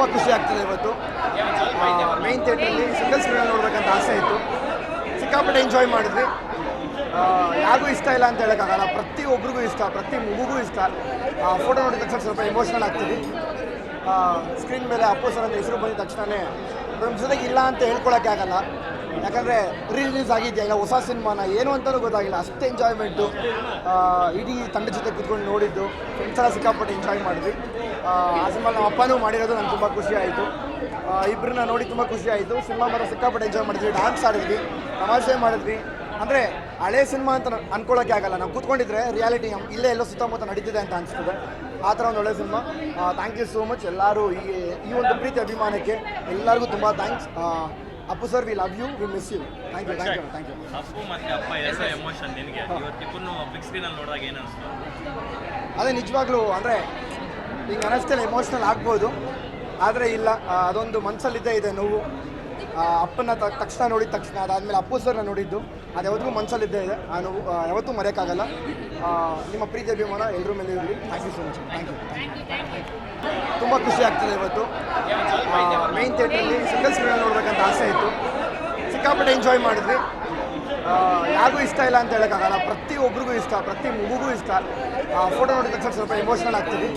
ತುಂಬ ಖುಷಿ ಆಗ್ತದೆ ಇವತ್ತು. ಮೇನ್ ಥಿಯೇಟ್ರಲ್ಲಿ ಸಿಂಗಲ್ ಸ್ಕ್ರೀನ್ ನೋಡ್ಬೇಕಂತ ಆಸೆ ಇತ್ತು. ಸಿಕ್ಕಾಪಟ್ಟೆ ಎಂಜಾಯ್ ಮಾಡಿದ್ವಿ. ಆ, ಯಾರಿಗೂ ಇಷ್ಟ ಇಲ್ಲ ಅಂತ ಹೇಳೋಕ್ಕಾಗಲ್ಲ. ಪ್ರತಿಯೊಬ್ಬರಿಗೂ ಇಷ್ಟ ಪ್ರತಿ ಮಗುಗೂ ಇಷ್ಟ. ಫೋಟೋ ನೋಡಿದ ತಕ್ಷಣ ಸ್ವಲ್ಪ ಎಮೋಷ್ನಲ್ ಆಗ್ತೀವಿ. ಸ್ಕ್ರೀನ್ ಮೇಲೆ ಅಪ್ಪು ಸರ್ ಅಂತ ಹೆಸರು ಬಂದ ತಕ್ಷಣವೇ ನಮ್ಮ ಜೊತೆಗೆ ಇಲ್ಲ ಅಂತ ಹೇಳ್ಕೊಳಕ್ಕೆ ಆಗಲ್ಲ ಯಾಕಂದರೆ ರಿಲೀಸ್ ಆಗಿದೆಯಾ? ಇಲ್ಲ ಹೊಸ ಸಿನಿಮಾನ ಏನು ಅಂತಲೂ ಗೊತ್ತಾಗಿಲ್ಲ. ಅಷ್ಟು ಎಂಜಾಯ್ಮೆಂಟು ಇಡೀ ತಂಡ ಜೊತೆ ಕೂತ್ಕೊಂಡು ನೋಡಿದ್ದು. ಫ್ರೆಂಡ್ಸ್ ಎಲ್ಲ ಸಿಕ್ಕಾಪಟ್ಟೆ ಎಂಜಾಯ್ ಮಾಡಿದ್ವಿ. ಆ ಸಿನಿಮಾ ನಮ್ಮ ಅಪ್ಪನೂ ಮಾಡಿರೋದು ನಂಗೆ ತುಂಬ ಖುಷಿ ಆಯಿತು. ಇಬ್ಬರನ್ನ ನೋಡಿ ತುಂಬ ಖುಷಿ ಆಯಿತು. ಸಿನಿಮಾ ಮಾತ್ರ ಸಿಕ್ಕಾಪಟ್ಟೆ ಎಂಜಾಯ್ ಮಾಡಿದ್ವಿ. ಡ್ಯಾನ್ಸ್ ಆಡಿದ್ವಿ. ತಮಾಷೆ ಮಾಡಿದ್ವಿ. ಅಂದರೆ ಹಳೆ ಸಿನಿಮಾ ಅಂತ ಅನ್ಕೊಳ್ಳೋಕೆ ಆಗಲ್ಲ. ನಾವು ಕೂತ್ಕೊಂಡಿದ್ರೆ ರಿಯಾಲಿಟಿ ಇಲ್ಲೇ ಎಲ್ಲೋ ಸುತ್ತಮುತ್ತ ನಡೀತಿದೆ ಅಂತ ಅನಿಸ್ತದೆ ಆ ಥರ ಒಂದು ಒಳ್ಳೆ cinema. Thank you so much ಎಲ್ಲರೂ ಈ ಈ ಒಂದು ಪ್ರೀತಿ ಅಭಿಮಾನಕ್ಕೆ ಎಲ್ಲರಿಗೂ ತುಂಬ thanks Appu sir we love you we miss you thank you thank you thank you Appu ಮತ್ತೆ ಅಪ್ಪ ಎಸ್ ಎಮೋಷನ್ ನಿನಗೆ. ಇವತ್ತಿಬ್ಬರು ಬಿಗ್ ಸ್ಕ್ರೀನ್ ಅಲ್ಲಿ ನೋಡಿದಾಗ ಏನು ಅನಿಸ್ತು? ಅದೇ ನಿಜವಾಗ್ಲೂ ಅಂದರೆ ಹಿಂಗೆ ಅನ್ನಿಸ್ತೇನೆ ಎಮೋಷ್ನಲ್ ಆಗ್ಬೋದು. ಆದರೆ ಇಲ್ಲ ಅದೊಂದು ಮನಸ್ಸಲ್ಲಿದ್ದೇ ಇದೆ ನೋವು. ಅಪ್ಪನ ತ- ತಕ್ಷಣ ನೋಡಿದ ತಕ್ಷಣ ಅದಾದಮೇಲೆ ಅಪ್ಪು ಸರ್ನ ನೋಡಿದ್ದು. ಅದು ಯಾವತ್ತಿಗೂ ಮನಸ್ಸಲ್ಲಿದ್ದೇ ಇದೆ ಆ ನೋವು ಯಾವತ್ತೂ ಮರೆಯೋಕ್ಕಾಗಲ್ಲ. ನಿಮ್ಮ ಪ್ರೀತಿ ಅಭಿಮಾನ ಎಲ್ಲರೂ ಮೇಲೆ ಇರಲಿ. Thank you so much thank you ತುಂಬ ಖುಷಿ ಆಗ್ತದೆ ಇವತ್ತು. ಮೈನ್ ಥಿಯೇಟ್ರಲ್ಲಿ ಸಿಂಗಲ್ ಸ್ಕ್ರೀನ್ ಆಸೆ ಇತ್ತು. ಸಿಕ್ಕಾಪಟ್ಟೆ ಎಂಜಾಯ್ ಮಾಡಿದ್ವಿ. ಆ, ಯಾರಿಗೂ ಇಷ್ಟ ಇಲ್ಲ ಅಂತ ಹೇಳೋಕ್ಕಾಗಲ್ಲ. ಪ್ರತಿಯೊಬ್ಬರಿಗೂ ಇಷ್ಟ ಪ್ರತಿ ಮಗುಗೂ ಇಷ್ಟ. ಫೋಟೋ ನೋಡಿದ ತಕ್ಷಣ ಸ್ವಲ್ಪ ಎಮೋಷ್ನಲ್ ಆಗ್ತೀವಿ.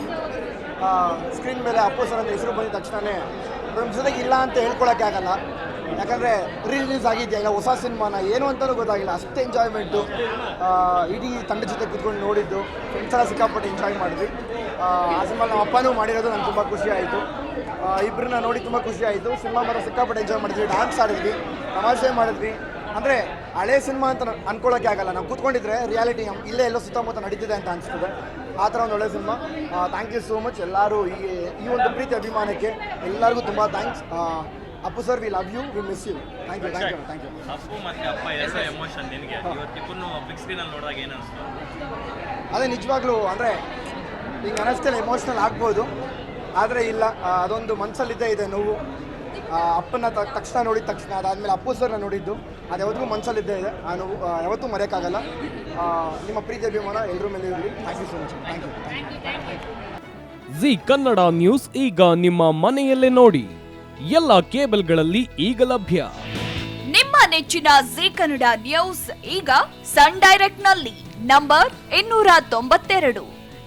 ಸ್ಕ್ರೀನ್ ಮೇಲೆ ಅಪ್ಪು ಸರ್ ಅಂತ ಹೆಸರು ಬಂದಿದ ತಕ್ಷಣವೇ ನಮ್ಮ ಜೊತೆಗೆ ಇಲ್ಲ ಅಂತ ಹೇಳ್ಕೊಳಕ್ಕೆ ಆಗಲ್ಲ. ಯಾಕಂದರೆ ರಿಲೀಸ್ ಆಗಿದೆಯಾ? ಇಲ್ಲ ಹೊಸ ಸಿನಿಮಾನ? ಏನು ಅಂತಲೂ ಗೊತ್ತಾಗಿಲ್ಲ. ಅಷ್ಟು ಎಂಜಾಯ್ಮೆಂಟು ಇಡೀ ತಂಡ ಜೊತೆ ಕೂತ್ಕೊಂಡು ನೋಡಿದ್ದು. ಫ್ರೆಂಡ್ಸ್ ಎಲ್ಲ ಸಿಕ್ಕಾಪಟ್ಟೆ ಎಂಜಾಯ್ ಮಾಡಿದ್ವಿ. ಆ ಆ ಸಿನಿಮಾ ನಮ್ಮ ಅಪ್ಪನೂ ಮಾಡಿರೋದು ನಂಗೆ ತುಂಬ ಖುಷಿ ಆಯಿತು. ಇಬ್ಬರನ್ನ ನೋಡಿ ತುಂಬ ಖುಷಿ ಆಯಿತು. ಸಿನಿಮಾ ಬರೋ ಸಿಕ್ಕಾಪಟ್ಟೆ ಎಂಜಾಯ್ ಮಾಡಿದ್ವಿ ಡ್ಯಾನ್ಸ್ ಆಡಿದ್ವಿ ತಮಾಷೆ ಮಾಡಿದ್ವಿ. ಅಂದರೆ ಹಳೆ ಸಿನಿಮಾ ಅಂತ ಅಂದ್ಕೊಳ್ಳೋಕೆ ಅನ್ಕೊಳ್ಳೋಕೆ ಆಗಲ್ಲ. ನಾವು ಕೂತ್ಕೊಂಡಿದ್ರೆ ರಿಯಾಲಿಟಿ ಇಲ್ಲೇ ಎಲ್ಲೋ ಸುತ್ತಮುತ್ತ ನಡೀತಿದೆ ಅಂತ ಅನಿಸ್ತದೆ ಆ ಥರ ಒಂದು ಒಳ್ಳೆ cinema. Thank you so much ಎಲ್ಲರೂ ಈ ಈ ಒಂದು ಪ್ರೀತಿ ಅಭಿಮಾನಕ್ಕೆ ಎಲ್ಲರಿಗೂ ತುಂಬ thanks Appu sir we love you we miss you thank you thank you thank you Appu ಮತ್ತೆ ಅಪ್ಪ ಎಸ್ ಎಮೋಷನ್ ನಿನಗೆ? ಬಿಗ್ ಸ್ಕ್ರೀನ್ ಅಲ್ಲಿ ನೋಡಿದಾಗ ಏನು ಅನಿಸ್ತು? ಅದೇ ನಿಜವಾಗ್ಲೂ ಅಂದರೆ ಈಗ ಅನ್ನಿಸ್ತೇನೆ ಎಮೋಷ್ನಲ್ ಆಗ್ಬೋದು. ಆದರೆ ಇಲ್ಲ ಅದೊಂದು ಮನಸ್ಸಲ್ಲಿದ್ದೇ ಇದೆ ನೋವು. ಅಪ್ಪನ ತ- ತಕ್ಷಣ ನೋಡಿದ ತಕ್ಷಣ ಅದಾದಮೇಲೆ ಅಪ್ಪು ಸರ್ನ ನೋಡಿದ್ದು. ಅದು ಯಾವತ್ತಿಗೂ ಮನಸ್ಸಲ್ಲಿದ್ದೇ ಇದೆ. ಆ ನೋವು ಯಾವತ್ತೂ ಮರೆಯೋಕ್ಕಾಗಲ್ಲ. ನಿಮ್ಮ ಪ್ರೀತಿ ಅಭಿಮಾನ ಎಲ್ಲರೂ ಮೇಲೆ ಇರಲಿ. Thank you so much thank you Zee Kannada news ಈಗ ನಿಮ್ಮ ಮನೆಯಲ್ಲೇ ನೋಡಿ. ಎಲ್ಲ ಕೇಬಲ್ಗಳಲ್ಲಿ ಈಗ ಲಭ್ಯ. ನಿಮ್ಮ ನೆಚ್ಚಿನ ಜಿ ಕನ್ನಡ ನ್ಯೂಸ್ ಈಗ ಸನ್ ಡೈರೆಕ್ಟ್ನಲ್ಲಿ. ನಂಬರ್ ಇನ್ನೂರ ತೊಂಬತ್ತೆರಡು.